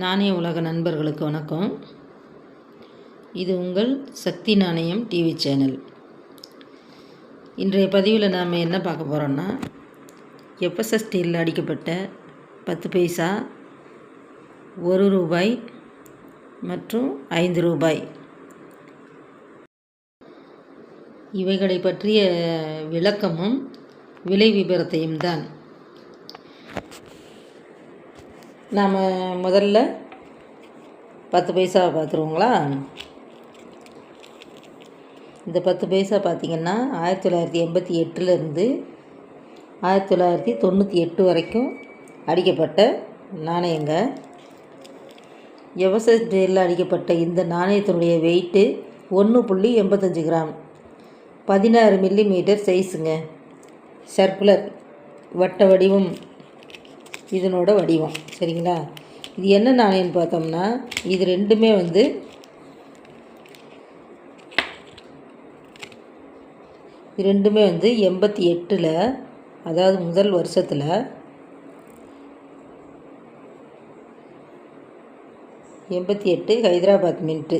நாணய உலக நண்பர்களுக்கு வணக்கம். இது உங்கள் சக்தி நாணயம் டிவி சேனல். இன்றைய பதிவில் நாம் என்ன பார்க்க போகிறோன்னா எஃப்எஸ்எஸ் ஸ்டீலில் அடிக்கப்பட்ட பத்து பைசா ஒரு ரூபாய் மற்றும் ஐந்து ரூபாய். இவைகளை பற்றிய விளக்கமும் விலை விபரத்தையும் தான். நாம் முதல்ல பத்து பைசாவை பார்த்துருவோங்களா இந்த பத்து பைசா பார்த்திங்கன்னா ஆயிரத்தி தொள்ளாயிரத்தி எண்பத்தி எட்டுலேருந்து ஆயிரத்தி தொள்ளாயிரத்தி தொண்ணூற்றி எட்டு வரைக்கும் அடிக்கப்பட்ட நாணயங்க. எவசஸ் அடிக்கப்பட்ட இந்த நாணயத்தினுடைய வெயிட்டு ஒன்று புள்ளி எண்பத்தஞ்சு கிராம். பதினாறு மில்லி மீட்டர் சைஸுங்க சர்க்குலர் வட்ட வடிவம். இதனோட வடிவம். சரிங்களா? இது என்ன நாணயம்னு பார்த்தோம்னா இது ரெண்டுமே வந்து இது ரெண்டுமே வந்து எண்பத்தி எட்டில் அதாவது முதல் வருஷத்தில் எண்பத்தி எட்டு ஹைதராபாத் மின்ட்டு.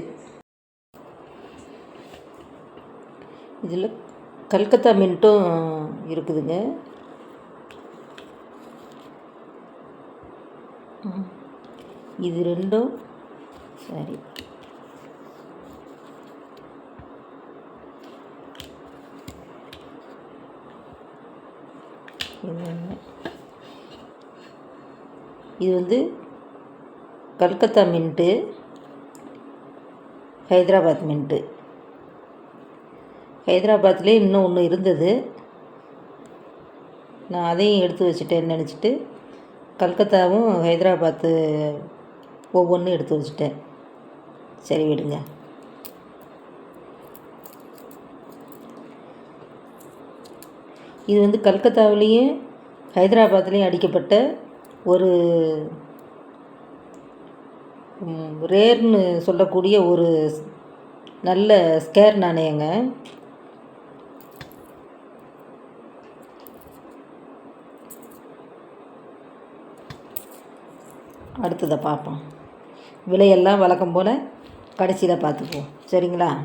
இதில் கல்கத்தா மின்ட்டும் இருக்குதுங்க. இது ரெண்டும். சரி. இது வந்து கல்கத்தா மின்ட்டு ஹைதராபாத் மின்ட்டு. ஹைதராபாத்லேயே இன்னும் ஒன்று இருந்தது. நான் அதையும் எடுத்து வச்சுட்டேன்னு நினச்சிட்டு கல்கத்தாவும் ஹைதராபாத்து ஒவ்வொன்றும் எடுத்து வச்சுட்டேன். சரி விடுங்க. இது வந்து கல்கத்தாவிலையும் ஹைதராபாத்லேயும் அடிக்கப்பட்ட ஒரு ரேர்னு சொல்லக்கூடிய ஒரு நல்ல ஸ்கேர் நாணயங்க. அடுத்ததை பார்ப்போம். விலையெல்லாம் வழக்கம் போல் கடைசியில் பார்த்துக்குவோம். சரிங்களா?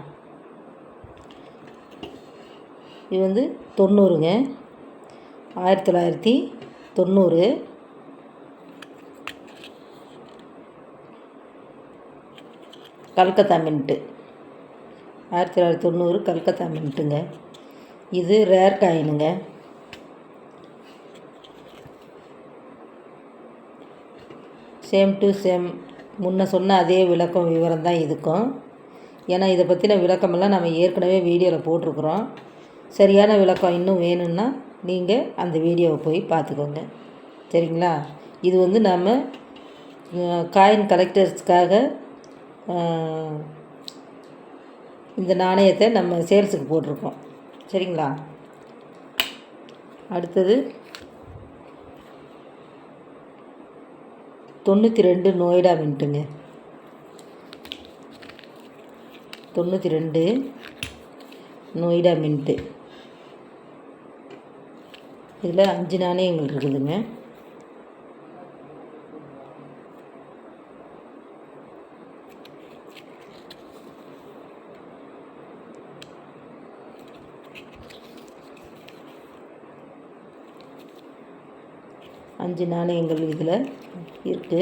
இது வந்து தொண்ணூறுங்க. ஆயிரத்தி தொள்ளாயிரத்தி தொண்ணூறு. கல்கத்தா மின்ட்டு. ஆயிரத்தி தொள்ளாயிரத்தி தொண்ணூறு கல்கத்தா மின்ட்டுங்க. இது ரேர் காயினுங்க. சேம் டு சேம் முன்ன சொன்ன அதே விளக்கம் விவரம் தான் இதுக்கும். ஏன்னா இதை பற்றின விளக்கமெல்லாம் நம்ம ஏற்கனவே வீடியோவில் போட்டிருக்குறோம். சரியான விளக்கம் இன்னும் வேணும்னா நீங்கள் அந்த வீடியோவை போய் பார்த்துக்கோங்க. சரிங்களா? இது வந்து நாம் காயின் கலெக்டர்ஸ்க்காக இந்த நாணயத்தை நம்ம சேல்ஸுக்கு போட்டிருக்கோம். சரிங்களா? அடுத்தது தொண்ணூற்றி ரெண்டு நோய்டா மின்ட்டுங்க தொண்ணூற்றி ரெண்டு நோய்டா மின்ட்டு இதில் அஞ்சு நாணயங்கள் இருக்குதுங்க. அஞ்சு நாணயங்கள் இதில். இருக்குது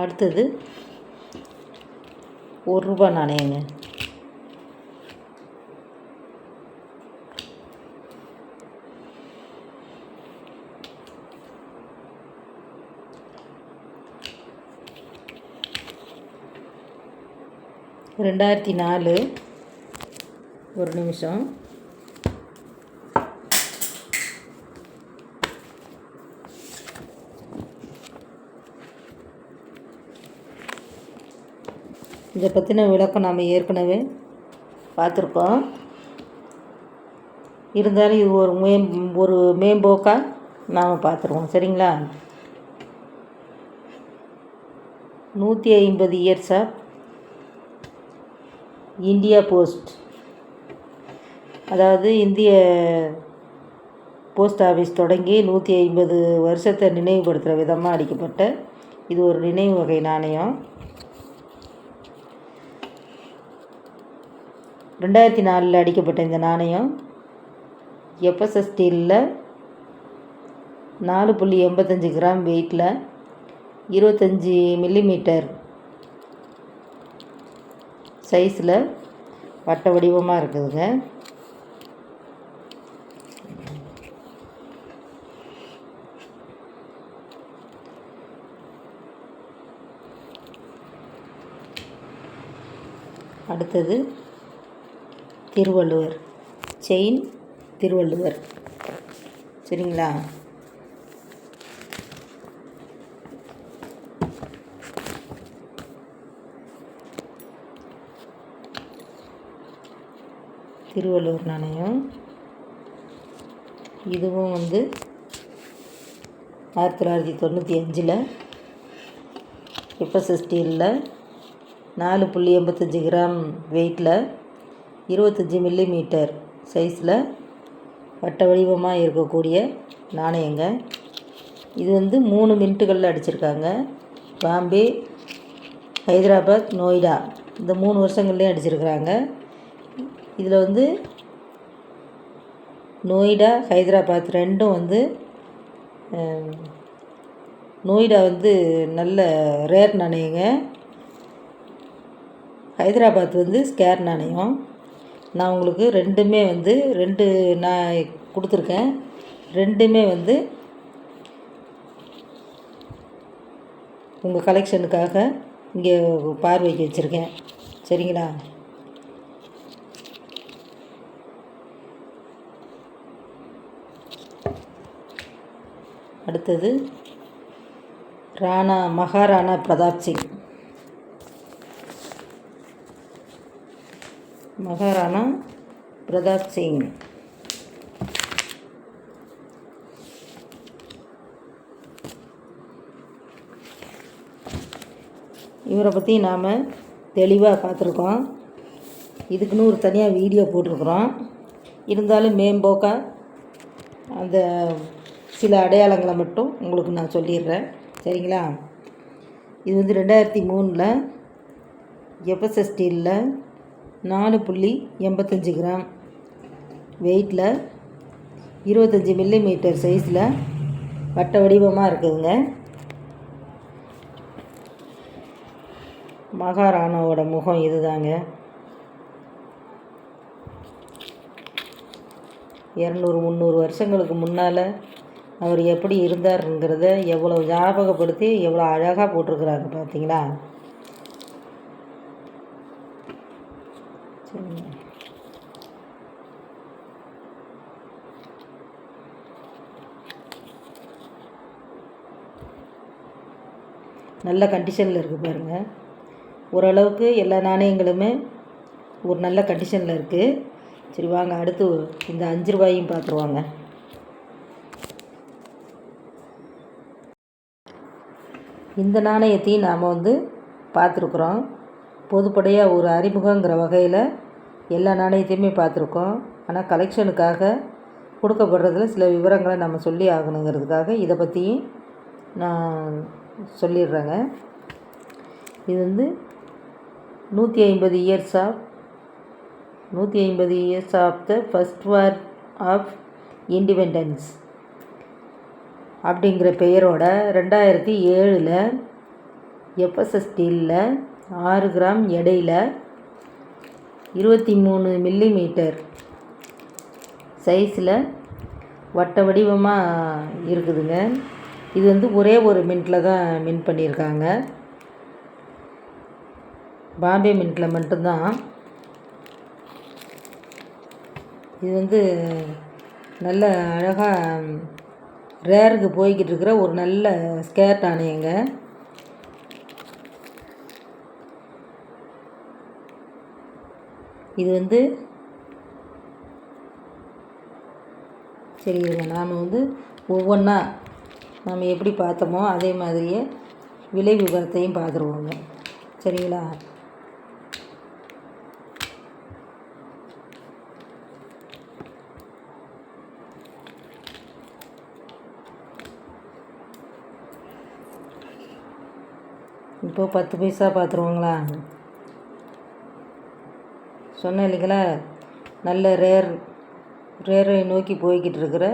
அடுத்தது ஒரு ரூபா நாணயங்க. ரெண்டாயிரத்தி நாலு. ஒரு நிமிஷம். இதை பற்றின விளக்கம் நாம் ஏற்கனவே பார்த்துருக்கோம். இருந்தாலும் இது ஒரு மே ஒரு மேம்போக்காக நாம் பார்த்துருவோம். சரிங்களா? நூற்றி ஐம்பது இயர்ஸ் ஆஃப் இந்தியா போஸ்ட். அதாவது இந்திய போஸ்ட் ஆஃபீஸ் தொடங்கி நூற்றி ஐம்பது வருஷத்தை நினைவுபடுத்துகிற விதமாக அடிக்கப்பட்ட இது ஒரு நினைவு வகை நாணயம். ரெண்டாயிரத்தி நாலில் அடிக்கப்பட்ட இந்த நாணயம் எஃப்எஸ்எஸ் ஸ்டீலில் நாலு புள்ளி எண்பத்தஞ்சு கிராம் வெயிட்டில் இருபத்தஞ்சி மில்லிமீட்டர் சைஸில் வட்ட வடிவமாக இருக்குதுங்க. அடுத்தது திருவள்ளுவர். செயின் திருவள்ளுவர். சரிங்களா? திருவள்ளுவர் நாணயம். இதுவும் வந்து ஆயிரத்தி தொள்ளாயிரத்தி தொண்ணூற்றி அஞ்சில். எஃப்எஸ்எஸ் ஸ்டீலில் நாலு புள்ளி எண்பத்தஞ்சு கிராம் வெயிட்டில் இருபத்தஞ்சி மில்லிமீட்டர் சைஸில் வட்ட வடிவமாக இருக்கக்கூடிய நாணயங்க. இது வந்து மூணு மின்ட்டுகளில் அடிச்சிருக்காங்க. பாம்பே ஹைதராபாத் நோய்டா. இந்த மூணு வருஷங்கள்லேயும் அடிச்சிருக்கிறாங்க. இதில் வந்து நோய்டா ஹைதராபாத் ரெண்டும் வந்து நோய்டா வந்து நல்ல ரேர் நாணயங்க. ஹைதராபாத் வந்து ஸ்கேர் நாணயம். நான் உங்களுக்கு ரெண்டுமே வந்து ரெண்டு நான் கொடுத்துருக்கேன். ரெண்டுமே வந்து உங்கள் கலெக்ஷனுக்காக இங்கே பார்வைக்கு வச்சுருக்கேன். சரிங்களா? அடுத்தது ராணா மகாராணா பிரதாப் சிங். மகாராணா பிரதாப் சிங். இவரை பற்றி நாம் தெளிவாக பார்த்துருக்கோம். இதுக்குன்னு ஒரு தனியாக வீடியோ போட்டிருக்குறோம். இருந்தாலும் மேம்போக்காக அந்த சில அடையாளங்களை மட்டும் உங்களுக்கு நான் சொல்லிடுறேன். சரிங்களா? இது வந்து ரெண்டாயிரத்தி மூணில் எஃப்எஸ்எஸ் ஸ்டீலில் நாலு புள்ளி எண்பத்தஞ்சு கிராம். வெயிட்டில் இருபத்தஞ்சி மில்லிமீட்டர் சைஸில் வட்ட வடிவமாக இருக்குதுங்க. மகாராணாவோட முகம் இதுதாங்க. இரநூறு முந்நூறு வருஷங்களுக்கு முன்னால் அவர் எப்படி இருந்தாருங்கிறத எவ்வளோ ஞாபகப்படுத்தி எவ்வளோ அழகாக போட்டிருக்கிறாங்க பார்த்தீங்களா சரிங்க. நல்ல கண்டிஷனில் இருக்குது பாருங்கள் ஓரளவுக்கு எல்லா நாணயங்களுமே ஒரு நல்ல கண்டிஷனில் இருக்குது சரி வாங்க அடுத்து இந்த அஞ்சு ரூபாயும் பார்த்துருவாங்க இந்த நாணயத்தையும் நாம் வந்து பார்த்துருக்குறோம். பொதுப்படையாக ஒரு அறிமுகங்கிற வகையில் எல்லா நாணயத்தையுமே பார்த்துருக்கோம். ஆனால் கலெக்ஷனுக்காக கொடுக்கப்படுறதுல சில விவரங்களை நம்ம சொல்லி ஆகணுங்கிறதுக்காக இதை பற்றியும் நான் சொல்லிடுறேங்க. இது வந்து நூற்றி ஐம்பது இயர்ஸ் ஆஃப் நூற்றி ஐம்பது years of the first war of independence அப்படிங்கிற பெயரோட ரெண்டாயிரத்தி ஏழில் எஃப்எஸ்எஸ் ஸ்டீலில் ஆறு கிராம் எடையில் இருபத்தி மூணு மில்லிமீட்டர் சைஸில் வட்ட வடிவமாக இருக்குதுங்க. இது வந்து ஒரே ஒரு மின்ட்டில் தான் மின் பண்ணியிருக்காங்க. பாம்பே மின்ட்டில் மட்டும்தான். இது வந்து நல்ல அழகாக ரேருக்கு போய்கிட்டு இருக்கிற ஒரு நல்ல ஸ்கேர்ட் ஆணையங்க. இது வந்து சரி நாம் வந்து ஒவ்வொன்றா நம்ம எப்படி பார்த்தோமோ அதே மாதிரியே விலை விவரத்தையும் பார்த்துருவோங்க. சரிங்களா? இப்போ பத்து பைசா பார்த்துருவாங்களா? சொன்னேன் இல்லைங்களா? நல்ல ரேர் ரேரை நோக்கி போய்கிட்டு இருக்கிற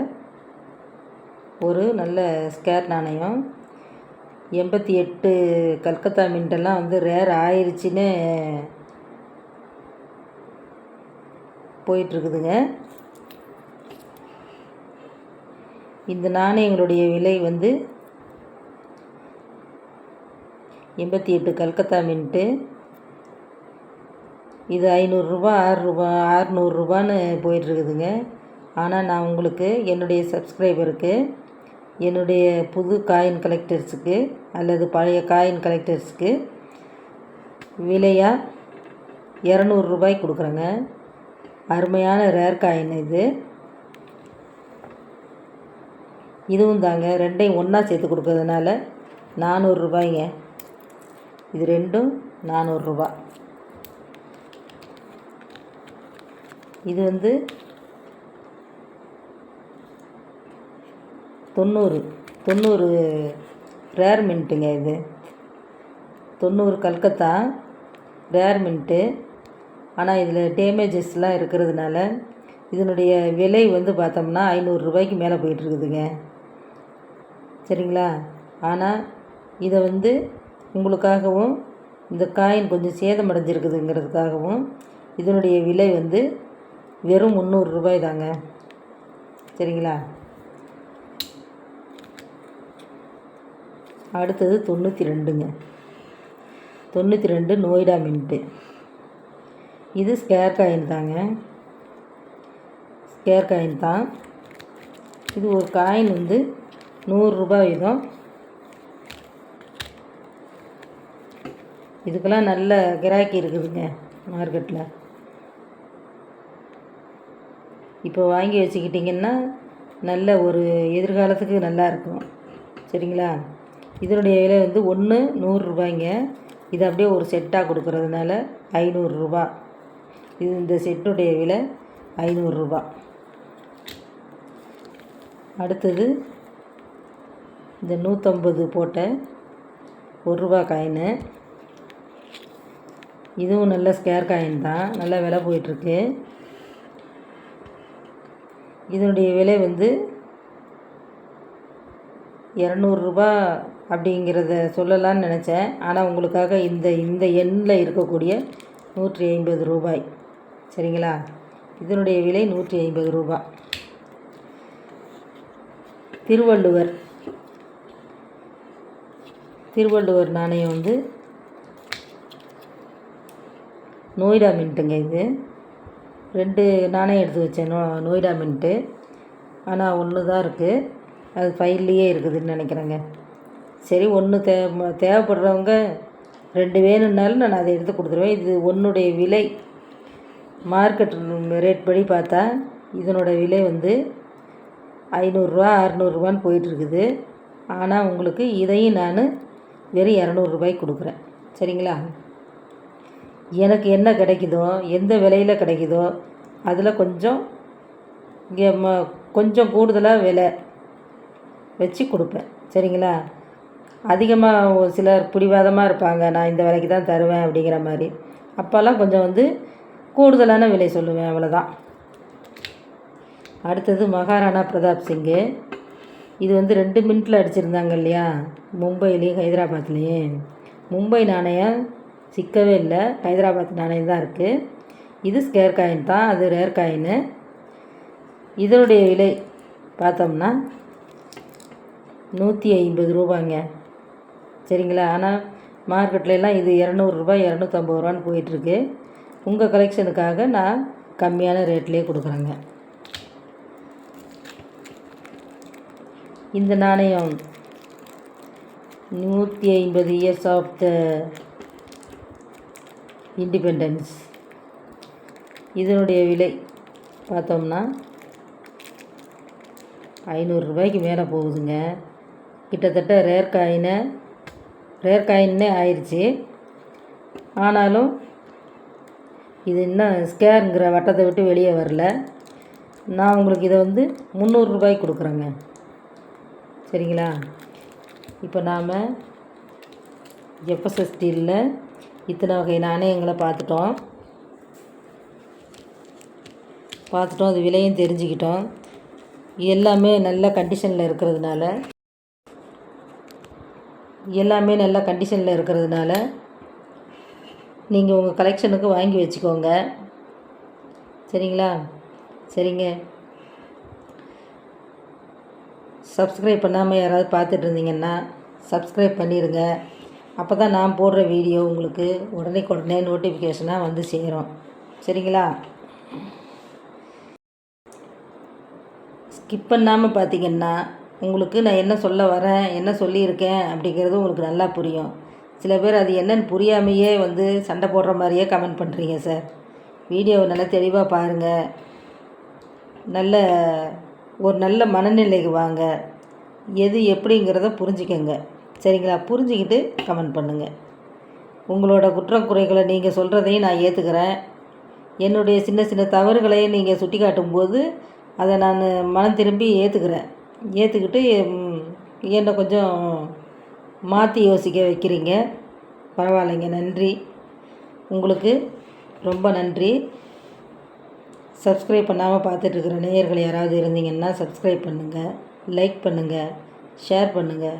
ஒரு நல்ல ஸ்கேர் நாணயம். எண்பத்தி எட்டு கல்கத்தா மின்ட்டெல்லாம் வந்து ரேர் ஆயிடுச்சின்னு போயிட்டுருக்குதுங்க. இந்த நாணயங்களுடைய விலை வந்து எண்பத்தி எட்டு கல்கத்தா மின்ட்டு. இது ஐநூறுரூபா ஆறுரூபா ஆறுநூறுரூபான்னு போயிட்டுருக்குதுங்க. ஆனால் நான் உங்களுக்கு என்னுடைய சப்ஸ்கிரைபருக்கு என்னுடைய புது காயின் கலெக்டர்ஸுக்கு அல்லது பழைய காயின் கலெக்டர்ஸுக்கு விலையாக இரநூறுபாய் கொடுக்குறேங்க. அருமையான ரேர் காயின் இது. இதுவும் தாங்க ரெண்டையும் ஒன்றா சேர்த்து கொடுக்கறதுனால நானூறுரூபாய்ங்க. இது ரெண்டும் நானூறுரூபா இது வந்து தொண்ணூறு தொண்ணூறு ரேர் மின்ட்டுங்க இது. தொண்ணூறு கல்கத்தா ரேர் மின்ட்டு ஆனால் இதில் டேமேஜஸ்லாம் இருக்கிறதுனால இதனுடைய விலை வந்து பார்த்தோம்னா ஐநூறுரூபாய்க்கு மேலே போயிட்டுருக்குதுங்க சரிங்களா? ஆனால் இதை வந்து உங்களுக்காகவும் இந்த காயின் கொஞ்சம் சேதமடைஞ்சிருக்குதுங்கிறதுக்காகவும் இதனுடைய விலை வந்து வெறும் முந்நூறு ரூபாய் தாங்க. சரிங்களா? அடுத்தது தொண்ணூற்றி ரெண்டுங்க. தொண்ணூற்றி ரெண்டு நோய்டா மின்ட்டு. இது ஸ்கேர் காயின் தாங்க. ஸ்கேர் காயின் தான். இது ஒரு காயின் வந்து நூறுரூபா வீதம். இதுக்கெல்லாம் நல்ல கிராக்கி இருக்குதுங்க மார்க்கெட்டில். இப்போ வாங்கி வச்சுக்கிட்டிங்கன்னா நல்ல ஒரு எதிர்காலத்துக்கு நல்லா இருக்கும். சரிங்களா? இதனுடைய விலை வந்து ஒன்று நூறுரூபாய்ங்க இது அப்படியே ஒரு செட்டாக கொடுக்கறதுனால ஐநூறுரூபா இது இந்த செட்டுடைய விலை ஐநூறுரூபா அடுத்தது இந்த நூற்றம்பது போட்ட ஒரு ரூபா காயினு. இதுவும் நல்ல ஸ்கேர் காயின் தான். நல்ல விலை போயிட்டுருக்கு. இதனுடைய விலை வந்து இரநூறுபா அப்படிங்கிறத சொல்லலான்னு நினச்சேன். ஆனால் உங்களுக்காக இந்த இந்த எண்ணில் இருக்கக்கூடிய நூற்றி ஐம்பது ரூபாய். சரிங்களா? இதனுடைய விலை நூற்றி ஐம்பது ரூபாய் திருவள்ளுவர். திருவள்ளுவர் நாணயம் வந்து நோய்டா மின்ட்டுங்க இது. ரெண்டு நானே எடுத்து வச்சேன். No Noida mint. ஆனால் ஒன்று தான் இருக்குது அது ஃபைல்லையே இருக்குதுன்னு நினைக்கிறேங்க. சரி ஒன்று தே தேவைப்படுறவங்க ரெண்டு வேணும்னாலும் நான் அதை எடுத்து கொடுத்துருவேன். இது ஒன்றுடைய விலை. மார்க்கெட் ரேட் படி பார்த்தா இதனோட விலை வந்து ஐநூறுரூவா அறநூறுரூவான்னு போயிட்டுருக்குது ஆனால் உங்களுக்கு இதையும் நான் வெறும் இரநூறுபாய்க்கு கொடுக்குறேன். சரிங்களா? எனக்கு என்ன கிடைக்குதோ எந்த விலையில் கிடைக்குதோ அதில் கொஞ்சம் இங்கே ம கொஞ்சம் கூடுதலாக விலை வச்சு கொடுப்பேன். சரிங்களா? அதிகமாக ஒரு சிலர் பிடிவாதமாக இருப்பாங்க. நான் இந்த விலைக்கு தான் தருவேன் அப்படிங்கிற மாதிரி. அப்போல்லாம் கொஞ்சம் வந்து கூடுதலான விலை சொல்லுவேன். அவ்வளோதான் அடுத்தது மகாராணா பிரதாப் சிங்கு. இது வந்து ரெண்டு மினிட்டில் அடிச்சிருந்தாங்க இல்லையா? மும்பைலேயும் ஹைதராபாத்லேயும். மும்பை நாணயம் சிக்கவே இல்லை. ஹைதராபாத் நாணயம் தான் இருக்குது இது ஸ்கேர் காயின் தான். அது ரேர் காயின்னு. இதனுடைய விலை பார்த்தோம்னா நூற்றி ஐம்பது ரூபாங்க. சரிங்களா? ஆனால் மார்க்கெட்லலாம் இது இரநூறுபா இரநூத்தம்பது ரூபான்னு போயிட்டுருக்கு. உங்கள் கலெக்ஷனுக்காக நான் கம்மியான ரேட்லேயே கொடுக்குறேங்க. இந்த நாணயம் நூற்றி ஐம்பது இயர்ஸ் ஆஃப் த இண்டிபெண்டன்ஸ் இதனுடைய விலை பார்த்தோம்னா ஐநூறுரூபாய்க்கு மேலே போகுதுங்க. கிட்டத்தட்ட ரேர் காயினை ரேர் காயின்னே ஆயிடுச்சு ஆனாலும் இது இன்னும் ஸ்கேருங்கிற வட்டத்தை விட்டு வெளியே வரல. நான் உங்களுக்கு இதை வந்து முந்நூறுரூபாய்க்கு கொடுக்குறேங்க. சரிங்களா? இப்போ நாம் எஃப்எஸ்எஸ் ஸ்டீலில் இத்தனை வகை நாணயங்களை பார்த்துட்டோம். பார்த்துட்டோம் அது விலையும் தெரிஞ்சுக்கிட்டோம். எல்லாமே நல்ல கண்டிஷனில் இருக்கிறதுனால. எல்லாமே நல்ல கண்டிஷனில் இருக்கிறதுனால நீங்கள் உங்கள் கலெக்ஷனுக்கு வாங்கி வச்சுக்கோங்க. சரிங்களா? சரிங்க. சப்ஸ்கிரைப் பண்ணாமல் யாராவது பார்த்துட்டு இருந்தீங்கன்னா சப்ஸ்கிரைப் பண்ணிடுங்க அப்போ தான் நான் போடுற வீடியோ உங்களுக்கு உடனே உடனே நோட்டிஃபிகேஷனாக வந்து சேரும். சரிங்களா? ஸ்கிப் பண்ணாமல் பார்த்தீங்கன்னா உங்களுக்கு நான் என்ன சொல்ல வரேன் என்ன சொல்லியிருக்கேன் அப்படிங்கிறது உங்களுக்கு நல்லா புரியும். சில பேர் அது என்னன்னு புரியாமையே வந்து சண்டை போடுற மாதிரியே கமெண்ட் பண்ணுறீங்க சார் வீடியோவை நல்லா தெளிவாக பாருங்கள் நல்ல ஒரு நல்ல மனநிலைக்கு வாங்க. எது எப்படிங்கிறத புரிஞ்சுக்கங்க. சரிங்களா? புரிஞ்சுக்கிட்டு கமெண்ட் பண்ணுங்கள் உங்களோட குற்றக்குறைகளை நீங்கள் சொல்கிறதையும் நான் ஏற்றுக்கிறேன் என்னுடைய சின்ன சின்ன தவறுகளையும் நீங்கள் சுட்டி காட்டும்போது அதை நான் மனம் திரும்பி ஏற்றுக்கிறேன் ஏற்றுக்கிட்டு என்னை கொஞ்சம் மாற்றி யோசிக்க வைக்கிறீங்க. பரவாயில்லைங்க. நன்றி. உங்களுக்கு ரொம்ப நன்றி. சப்ஸ்கிரைப் பண்ணாமல் பார்த்துட்ருக்குற நேயர்கள் யாராவது இருந்தீங்கன்னா சப்ஸ்கிரைப் பண்ணுங்கள் லைக் பண்ணுங்கள் ஷேர் பண்ணுங்கள்